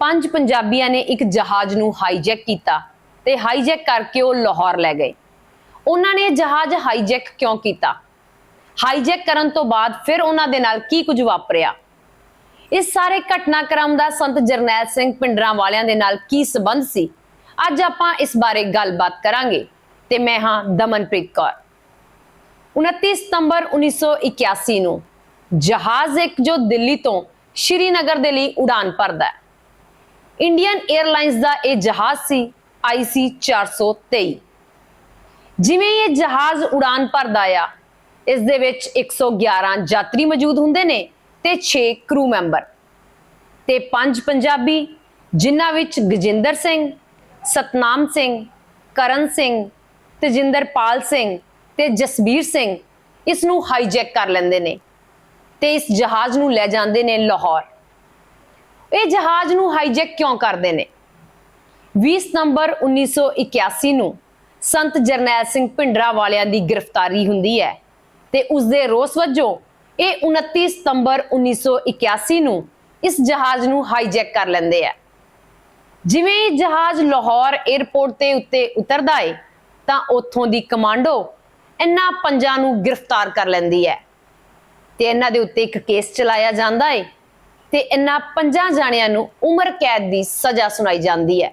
ਪੰਜ ਪੰਜਾਬੀਆਂ ਨੇ ਇੱਕ ਜਹਾਜ਼ ਨੂੰ ਹਾਈਜੈਕ ਕੀਤਾ ਤੇ ਹਾਈਜੈਕ ਕਰਕੇ ਉਹ ਲਾਹੌਰ ਲੈ ਗਏ। ਉਹਨਾਂ ਨੇ ਜਹਾਜ਼ ਹਾਈਜੈਕ ਕਿਉਂ ਕੀਤਾ? ਹਾਈਜੈਕ ਕਰਨ ਤੋਂ ਬਾਅਦ ਫਿਰ ਉਹਨਾਂ ਦੇ ਨਾਲ ਕੀ ਕੁਝ ਵਾਪਰਿਆ? ਇਸ ਸਾਰੇ ਘਟਨਾਕ੍ਰਮ ਦਾ ਸੰਤ ਜਰਨੈਲ ਸਿੰਘ ਪਿੰਡਰਾਂ ਵਾਲਿਆਂ ਦੇ ਨਾਲ ਕੀ ਸਬੰਧ ਸੀ? ਅੱਜ ਆਪਾਂ ਇਸ ਬਾਰੇ ਗੱਲਬਾਤ ਕਰਾਂਗੇ ਤੇ ਮੈਂ ਹਾਂ ਦਮਨਪ੍ਰੀਤ ਕੌਰ। 29 ਸਤੰਬਰ 1981 ਨੂੰ ਜਹਾਜ਼ ਇੱਕ ਜੋ ਦਿੱਲੀ ਤੋਂ ਸ਼੍ਰੀਨਗਰ ਦੇ ਲਈ ਉਡਾਨ ਭਰਦਾ ਹੈ। ਇੰਡੀਅਨ 에ਅਰਲਾਈਨਸ ਦਾ ਇਹ ਜਹਾਜ਼ ਸੀ IC 423 ਜਿਵੇਂ ਇਹ ਜਹਾਜ਼ ਉਡਾਨ ਭਰਦਾ ਆ, ਇਸ ਦੇ ਵਿੱਚ 111 ਯਾਤਰੀ ਮੌਜੂਦ ਹੁੰਦੇ ਨੇ ਤੇ 6 ਕਰੂ ਮੈਂਬਰ ਤੇ ਪੰਜ ਪੰਜਾਬੀ, ਜਿਨ੍ਹਾਂ ਵਿੱਚ ਗਜਿੰਦਰ ਸਿੰਘ, ਸਤਨਾਮ ਸਿੰਘ, ਕਰਨ ਸਿੰਘ, ਤਜਿੰਦਰਪਾਲ ਸਿੰਘ ਤੇ ਜਸਬੀਰ ਸਿੰਘ ਇਸ ਨੂੰ ਹਾਈਜੈਕ ਕਰ ਲੈਂਦੇ ਨੇ ਤੇ ਇਸ ਜਹਾਜ਼ ਨੂੰ ਲੈ ਜਾਂਦੇ ਨੇ ਲਾਹੌਰ। ਇਹ ਜਹਾਜ਼ ਨੂੰ ਹਾਈਜੈਕ ਕਿਉਂ ਕਰਦੇ ਨੇ? 20 ਸਤੰਬਰ 1981 ਨੂੰ ਸੰਤ ਜਰਨੈਲ ਸਿੰਘ ਭਿੰਡਰਾ ਵਾਲਿਆਂ ਦੀ ਗ੍ਰਿਫਤਾਰੀ ਹੁੰਦੀ ਹੈ ਤੇ ਉਸ ਦੇ ਰੋਸ ਵਜੋਂ ਇਹ 29 ਸਤੰਬਰ 1981 ਨੂੰ ਇਸ ਜਹਾਜ਼ ਨੂੰ ਹਾਈਜੈਕ ਕਰ ਲੈਂਦੇ ਆ। ਜਿਵੇਂ ਇਹ ਜਹਾਜ਼ ਲਾਹੌਰ 에ਅਰਪੋਰਟ ਤੇ ਉੱਤੇ ਉਤਰਦਾ ਏ, ਤਾਂ ਉੱਥੋਂ ਦੀ ਕਮਾਂਡੋ ਇਹਨਾਂ ਪੰਜਾਂ ਨੂੰ ਗ੍ਰਿਫਤਾਰ ਕਰ ਲੈਂਦੀ ਹੈ ਤੇ ਇਹਨਾਂ ਦੇ ਉੱਤੇ ਇੱਕ ਕੇਸ ਚਲਾਇਆ ਜਾਂਦਾ ਏ ਤੇ ਇਹਨਾਂ ਪੰਜਾਂ ਜਾਣਿਆਂ ਨੂੰ ਉਮਰ ਕੈਦ ਦੀ ਸਜ਼ਾ ਸੁਣਾਈ ਜਾਂਦੀ ਹੈ।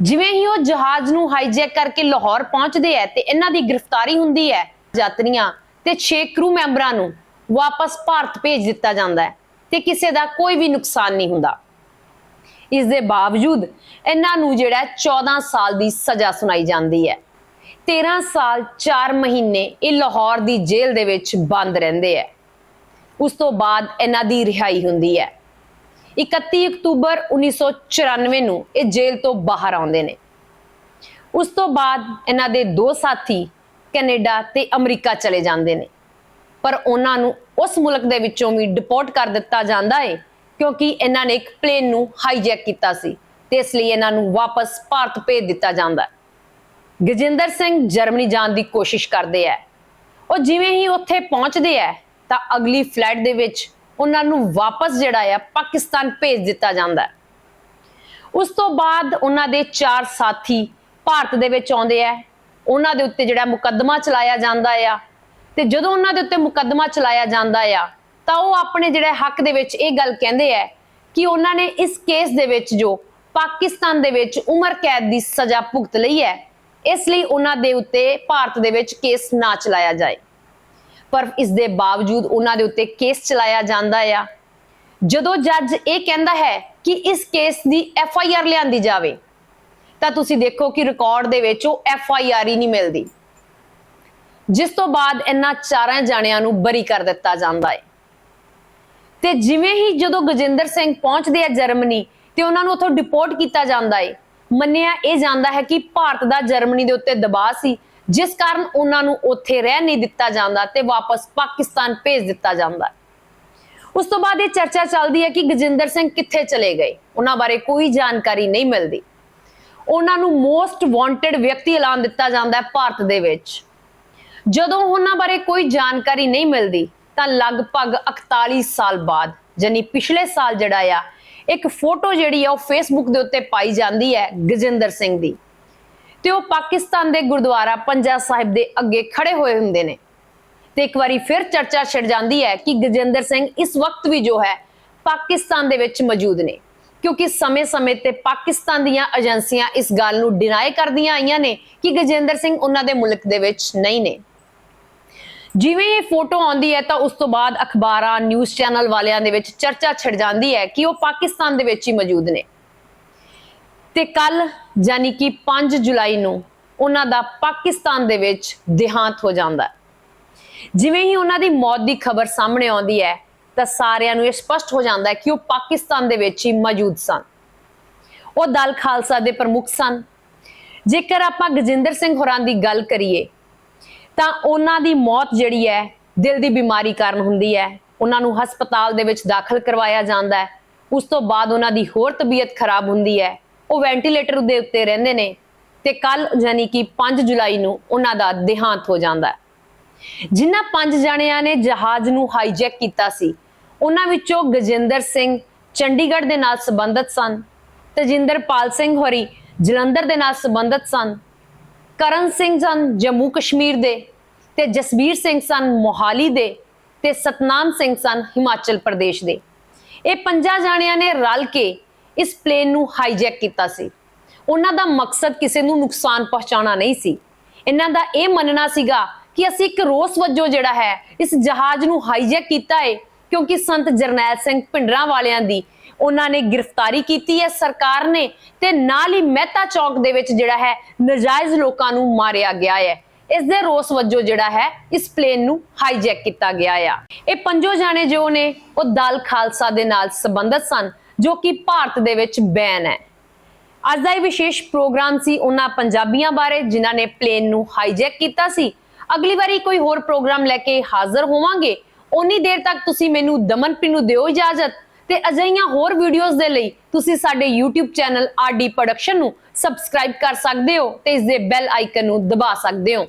ਜਿਵੇਂ ਹੀ ਉਹ ਜਹਾਜ਼ ਨੂੰ ਹਾਈਜੈਕ ਕਰਕੇ ਲਾਹੌਰ ਪਹੁੰਚਦੇ ਐ ਤੇ ਇਹਨਾਂ ਦੀ ਗ੍ਰਿਫਤਾਰੀ ਹੁੰਦੀ ਹੈ, ਯਾਤਰੀਆਂ ਤੇ 6 ਕਰੂ ਮੈਂਬਰਾਂ ਨੂੰ ਵਾਪਸ ਭਾਰਤ ਭੇਜ ਦਿੱਤਾ ਜਾਂਦਾ ਹੈ ਤੇ ਕਿਸੇ ਦਾ ਕੋਈ ਵੀ ਨੁਕਸਾਨ ਨਹੀਂ ਹੁੰਦਾ। ਇਸ ਦੇ ਬਾਵਜੂਦ ਇਹਨਾਂ ਨੂੰ ਜਿਹੜਾ ਹੈ 14 ਸਾਲ ਦੀ ਸਜ਼ਾ ਸੁਣਾਈ ਜਾਂਦੀ ਹੈ। 13 ਸਾਲ 4 ਮਹੀਨੇ ਇਹ ਲਾਹੌਰ ਦੀ ਜੇਲ੍ਹ ਦੇ ਵਿੱਚ ਬੰਦ ਰਹਿੰਦੇ ਐ ਉਸ ਤੋਂ ਬਾਅਦ ਇਹਨਾਂ ਦੀ ਰਿਹਾਈ ਹੁੰਦੀ ਹੈ। 31 ਅਕਤੂਬਰ 1994 ਨੂੰ ਇਹ ਜੇਲ੍ਹ ਤੋਂ ਬਾਹਰ ਆਉਂਦੇ ਨੇ। ਉਸ ਤੋਂ ਬਾਅਦ ਇਹਨਾਂ ਦੇ ਦੋ ਸਾਥੀ ਕੈਨੇਡਾ ਤੇ ਅਮਰੀਕਾ ਚਲੇ ਜਾਂਦੇ ਨੇ। ਪਰ ਉਹਨਾਂ ਨੂੰ ਉਸ ਮੁਲਕ ਦੇ ਵਿੱਚੋਂ ਵੀ ਡਿਪੋਰਟ ਕਰ ਦਿੱਤਾ ਜਾਂਦਾ ਹੈ ਕਿਉਂਕਿ ਇਹਨਾਂ ਨੇ ਇੱਕ ਪਲੇਨ ਨੂੰ ਹਾਈਜੈਕ ਕੀਤਾ ਸੀ ਤੇ ਇਸ ਲਈ ਇਹਨਾਂ ਨੂੰ ਵਾਪਸ ਭਾਰਤ ਭੇਜ ਦਿੱਤਾ ਜਾਂਦਾ ਹੈ। ਗਜਿੰਦਰ ਸਿੰਘ ਜਰਮਨੀ ਜਾਣ ਦੀ ਕੋਸ਼ਿਸ਼ ਕਰਦੇ ਆ ਉਹ ਜਿਵੇਂ ਹੀ ਉੱਥੇ ਪਹੁੰਚਦੇ ਆ ਤਾਂ ਅਗਲੀ ਫਲੈਟ ਦੇ ਵਿੱਚ ਉਹਨਾਂ ਨੂੰ ਵਾਪਸ ਜਿਹੜਾ ਆ ਪਾਕਿਸਤਾਨ ਭੇਜ ਦਿੱਤਾ ਜਾਂਦਾ ਹੈ। ਉਸ ਤੋਂ ਬਾਅਦ ਉਹਨਾਂ ਦੇ ਚਾਰ ਸਾਥੀ ਭਾਰਤ ਦੇ ਵਿੱਚ ਆਉਂਦੇ ਆ। ਉਹਨਾਂ ਦੇ ਉੱਤੇ ਜਿਹੜਾ ਮੁਕੱਦਮਾ ਚਲਾਇਆ ਜਾਂਦਾ ਆ। ਤੇ ਜਦੋਂ ਉਹਨਾਂ ਦੇ ਉੱਤੇ ਮੁਕੱਦਮਾ ਚਲਾਇਆ ਜਾਂਦਾ ਆ, ਤਾਂ ਉਹ ਆਪਣੇ ਜਿਹੜੇ ਹੱਕ ਦੇ ਵਿੱਚ ਇਹ ਗੱਲ ਕਹਿੰਦੇ ਆ ਕਿ ਉਹਨਾਂ ਨੇ ਇਸ ਕੇਸ ਦੇ ਵਿੱਚ ਜੋ ਪਾਕਿਸਤਾਨ ਦੇ ਵਿੱਚ ਉਮਰ ਕੈਦ ਦੀ ਸਜ਼ਾ ਭੁਗਤ ਲਈ ਹੈ, ਇਸ ਲਈ ਉਹਨਾਂ ਦੇ ਉੱਤੇ ਭਾਰਤ ਦੇ ਵਿੱਚ ਕੇਸ ਨਾ ਚਲਾਇਆ ਜਾਏ। ਪਰ ਇਸ ਦੇ ਬਾਵਜੂਦ ਉਹਨਾਂ ਦੇ ਉੱਤੇ ਕੇਸ ਚਲਾਇਆ ਜਾਂਦਾ ਆ। ਜਦੋਂ ਜੱਜ ਇਹ ਕਹਿੰਦਾ ਹੈ ਕਿ ਇਸ ਕੇਸ ਦੀ ਐਫ ਆਈ ਆਰ ਲਿਆਂਦੀ ਜਾਵੇ, ਤਾਂ ਤੁਸੀਂ ਦੇਖੋ ਕਿ ਰਿਕਾਰਡ ਦੇ ਵਿੱਚ ਉਹ ਐਫ ਆਈ ਆਰ ਹੀ ਨਹੀਂ ਮਿਲਦੀ। ਜਿਸ ਤੋਂ ਬਾਅਦ ਇਹਨਾਂ ਚਾਰਾਂ ਜਾਣਿਆਂ ਨੂੰ ਬਰੀ ਕਰ ਦਿੱਤਾ ਜਾਂਦਾ ਹੈ। ਤੇ ਜਿਵੇਂ ਹੀ ਜਦੋਂ ਗਜਿੰਦਰ ਸਿੰਘ ਪਹੁੰਚਦੇ ਆ ਜਰਮਨੀ, ਤੇ ਉਹਨਾਂ ਨੂੰ ਉੱਥੋਂ ਡਿਪੋਰਟ ਕੀਤਾ ਜਾਂਦਾ ਹੈ, ਮੰਨਿਆ ਇਹ ਜਾਂਦਾ ਹੈ ਕਿ ਭਾਰਤ ਦਾ ਜਰਮਨੀ ਦੇ ਉੱਤੇ ਦਬਾਅ ਸੀ ਜਿਸ ਕਾਰਨ ਉਹਨਾਂ ਨੂੰ ਉੱਥੇ ਰਹਿ ਨਹੀਂ ਦਿੱਤਾ ਜਾਂਦਾ ਤੇ ਵਾਪਸ ਪਾਕਿਸਤਾਨ ਭੇਜ ਦਿੱਤਾ ਜਾਂਦਾ ਉਸ ਤੋਂ ਬਾਅਦ ਇਹ ਚਰਚਾ ਚੱਲਦੀ ਹੈ ਕਿ ਗਜਿੰਦਰ ਸਿੰਘ ਕਿੱਥੇ ਚਲੇ ਗਏ? ਉਹਨਾਂ ਬਾਰੇ ਕੋਈ ਜਾਣਕਾਰੀ ਨਹੀਂ ਮਿਲਦੀ। ਉਹਨਾਂ ਨੂੰ ਮੋਸਟ ਵਾਂਟਡ ਵਿਅਕਤੀ ਐਲਾਨ ਦਿੱਤਾ ਜਾਂਦਾ ਹੈ ਭਾਰਤ ਦੇ ਵਿੱਚ। ਜਦੋਂ ਉਹਨਾਂ ਬਾਰੇ ਕੋਈ ਜਾਣਕਾਰੀ ਨਹੀਂ ਮਿਲਦੀ, ਤਾਂ ਲਗਭਗ 41 ਸਾਲ ਬਾਅਦ ਜਾਨੀ ਪਿਛਲੇ ਸਾਲ ਜਿਹੜਾ ਆ, ਇੱਕ ਫੋਟੋ ਜਿਹੜੀ ਆ ਉਹ ਫੇਸਬੁੱਕ ਦੇ ਉੱਤੇ ਪਾਈ ਜਾਂਦੀ ਹੈ ਗਜਿੰਦਰ ਸਿੰਘ ਦੀ। ਤੇ ਉਹ ਪਾਕਿਸਤਾਨ ਦੇ ਗੁਰਦੁਆਰਾ ਪੰਜਾ ਸਾਹਿਬ ਦੇ ਅੱਗੇ ਖੜੇ ਹੋਏ ਹੁੰਦੇ ਨੇ। ਤੇ ਇੱਕ ਵਾਰੀ ਫਿਰ ਚਰਚਾ ਛਿੜ ਜਾਂਦੀ ਹੈ ਕਿ ਗਜਿੰਦਰ ਸਿੰਘ ਇਸ ਵਕਤ ਵੀ ਜੋ ਹੈ ਪਾਕਿਸਤਾਨ ਦੇ ਵਿੱਚ ਮੌਜੂਦ ਨੇ। ਕਿਉਂਕਿ ਸਮੇਂ-ਸਮੇਂ ਤੇ ਪਾਕਿਸਤਾਨ ਦੀਆਂ ਏਜੰਸੀਆਂ ਇਸ ਗੱਲ ਨੂੰ ਡਿਨਾਈ ਕਰਦੀਆਂ ਆਈਆਂ ਨੇ ਕਿ ਗਜਿੰਦਰ ਸਿੰਘ ਉਹਨਾਂ ਦੇ ਮੁਲਕ ਦੇ ਵਿੱਚ ਨਹੀਂ ਨੇ। ਜਿਵੇਂ ਇਹ ਫੋਟੋ ਆਉਂਦੀ ਹੈ ਤਾਂ ਉਸ ਤੋਂ ਬਾਅਦ ਅਖਬਾਰਾਂ, ਨਿਊਜ਼ ਚੈਨਲ ਵਾਲਿਆਂ ਦੇ ਵਿੱਚ ਚਰਚਾ ਛਿੜ ਜਾਂਦੀ ਹੈ ਕਿ ਉਹ ਪਾਕਿਸਤਾਨ ਦੇ ਵਿੱਚ ਹੀ ਮੌਜੂਦ ਨੇ। ਤੇ ਕੱਲ ਯਾਨੀ ਕਿ 5 ਜੁਲਾਈ ਨੂੰ ਉਹਨਾਂ ਦਾ ਪਾਕਿਸਤਾਨ ਦੇ ਵਿੱਚ ਦੇਹਾਂਤ ਹੋ ਜਾਂਦਾ ਹੈ। ਜਿਵੇਂ ਹੀ ਉਹਨਾਂ ਦੀ ਮੌਤ ਦੀ ਖਬਰ ਸਾਹਮਣੇ ਆਉਂਦੀ ਹੈ, ਤਾਂ ਸਾਰਿਆਂ ਨੂੰ ਇਹ ਸਪਸ਼ਟ ਹੋ ਜਾਂਦਾ ਹੈ ਕਿ ਉਹ ਪਾਕਿਸਤਾਨ ਦੇ ਵਿੱਚ ਹੀ ਮੌਜੂਦ ਸਨ। ਉਹ ਦਲ ਖਾਲਸਾ ਦੇ ਪ੍ਰਮੁੱਖ ਸਨ। ਜੇਕਰ ਆਪਾਂ ਗਜਿੰਦਰ ਸਿੰਘ ਹੋਰਾਂ ਦੀ ਗੱਲ ਕਰੀਏ, ਤਾਂ ਉਹਨਾਂ ਦੀ ਮੌਤ ਜਿਹੜੀ ਹੈ, ਦਿਲ ਦੀ ਬਿਮਾਰੀ ਕਾਰਨ ਹੁੰਦੀ ਹੈ। ਉਹਨਾਂ ਨੂੰ ਹਸਪਤਾਲ ਦੇ ਵਿੱਚ ਦਾਖਲ ਕਰਵਾਇਆ ਜਾਂਦਾ ਹੈ। ਉਸ ਤੋਂ ਬਾਅਦ ਉਹਨਾਂ ਦੀ ਹੋਰ ਤਬੀਅਤ ਖਰਾਬ ਹੁੰਦੀ ਹੈ। ਉਹ ਵੈਂਟੀਲੇਟਰ ਦੇ ਉੱਤੇ ਰਹਿੰਦੇ ਨੇ ਤੇ ਕੱਲ ਯਾਨੀ ਕਿ 5 ਜੁਲਾਈ ਨੂੰ ਉਹਨਾਂ ਦਾ ਦੇਹਾਂਤ ਹੋ ਜਾਂਦਾ ਹੈ। ਜਿਨ੍ਹਾਂ ਪੰਜ ਜਣਿਆਂ ਨੇ ਜਹਾਜ਼ ਨੂੰ ਹਾਈਜੈਕ ਕੀਤਾ ਸੀ, ਉਹਨਾਂ ਵਿੱਚੋਂ ਗਜਿੰਦਰ ਸਿੰਘ ਚੰਡੀਗੜ੍ਹ ਦੇ ਨਾਲ ਸੰਬੰਧਿਤ ਸਨ ਤਜਿੰਦਰਪਾਲ ਸਿੰਘ ਹੋਰੀ ਜਲੰਧਰ ਦੇ ਨਾਲ ਸੰਬੰਧਿਤ ਸਨ, ਕਰਨ ਸਿੰਘ ਸਨ ਜੰਮੂ ਕਸ਼ਮੀਰ ਦੇ ਤੇ ਜਸਬੀਰ ਸਿੰਘ ਸਨ ਮੋਹਾਲੀ ਦੇ ਤੇ ਸਤਨਾਮ ਸਿੰਘ ਸਨ ਹਿਮਾਚਲ ਪ੍ਰਦੇਸ਼ ਦੇ। ਇਹ ਪੰਜਾਂ ਜਾਣਿਆਂ ਨੇ ਰਲ ਕੇ ਇਸ ਪਲੇਨ ਨੂੰ ਹਾਈਜੈਕ ਕੀਤਾ ਸੀ। ਉਹਨਾਂ ਦਾ ਮਕਸਦ ਕਿਸੇ ਨੂੰ ਨੁਕਸਾਨ ਪਹੁੰਚਾਉਣਾ ਨਹੀਂ ਸੀ। ਇਹਨਾਂ ਦਾ ਇਹ ਮੰਨਣਾ ਸੀਗਾ ਕਿ ਅਸੀਂ ਇੱਕ ਰੋਸ ਵਜੋਂ ਜਿਹੜਾ ਹੈ, ਇਸ ਜਹਾਜ਼ ਨੂੰ ਹਾਈਜੈਕ ਕੀਤਾ ਹੈ ਕਿਉਂਕਿ ਸੰਤ ਜਰਨੈਲ ਸਿੰਘ ਭਿੰਡਰਾਂ ਵਾਲਿਆਂ ਦੀ ਉਹਨਾਂ ਨੇ ਗ੍ਰਿਫਤਾਰੀ ਕੀਤੀ ਹੈ ਸਰਕਾਰ ਨੇ ਤੇ ਨਾਲ ਹੀ ਮਹਿਤਾ ਚੌਕ ਦੇ ਵਿੱਚ ਜਿਹੜਾ ਹੈ, ਨਜਾਇਜ਼ ਲੋਕਾਂ ਨੂੰ ਮਾਰਿਆ ਗਿਆ ਹੈ। ਇਸ ਦੇ ਰੋਸ ਵਜੋਂ ਜਿਹੜਾ ਹੈ, ਇਸ ਪਲੇਨ ਨੂੰ ਹਾਈਜੈਕ ਕੀਤਾ ਗਿਆ ਆ। ਇਹ ਪੰਜੋ ਜਾਣੇ ਜੋ ਨੇ, ਉਹ ਦਲ ਖਾਲਸਾ ਦੇ ਨਾਲ ਸੰਬੰਧਿਤ ਸਨ। ਜੋ ਕਿ ਭਾਰਤ ਦੇ ਵਿੱਚ ਬੈਨ ਹੈ। ਅੱਜ ਦਾ ਇਹ ਵਿਸ਼ੇਸ਼ ਪ੍ਰੋਗਰਾਮ ਸੀ ਉਹਨਾਂ ਪੰਜਾਬੀਆਂ ਬਾਰੇ, ਜਿਨ੍ਹਾਂ ਨੇ ਪਲੇਨ ਨੂੰ ਹਾਈਜੈਕ ਕੀਤਾ ਸੀ। ਅਗਲੀ ਵਾਰੀ ਕੋਈ ਹੋਰ ਪ੍ਰੋਗਰਾਮ ਲੈ ਕੇ ਹਾਜ਼ਰ ਹੋਵਾਂਗੇ। ਉਨੀ ਦੇਰ ਤੱਕ ਤੁਸੀਂ ਮੈਨੂੰ ਦਮਨਪ੍ਰੀਤ ਨੂੰ ਦਿਓ ਇਜਾਜ਼ਤ। ਤੇ ਅਜਿਹੀਆਂ ਹੋਰ ਵੀਡੀਓਜ਼ ਦੇ ਲਈ ਤੁਸੀਂ ਸਾਡੇ YouTube ਚੈਨਲ ਆਰਡੀ ਪ੍ਰੋਡਕਸ਼ਨ ਨੂੰ ਸਬਸਕ੍ਰਾਈਬ ਕਰ ਸਕਦੇ ਹੋ ਤੇ ਇਸ ਦੇ ਬੈਲ ਆਈਕਨ ਨੂੰ ਦਬਾ ਸਕਦੇ ਹੋ।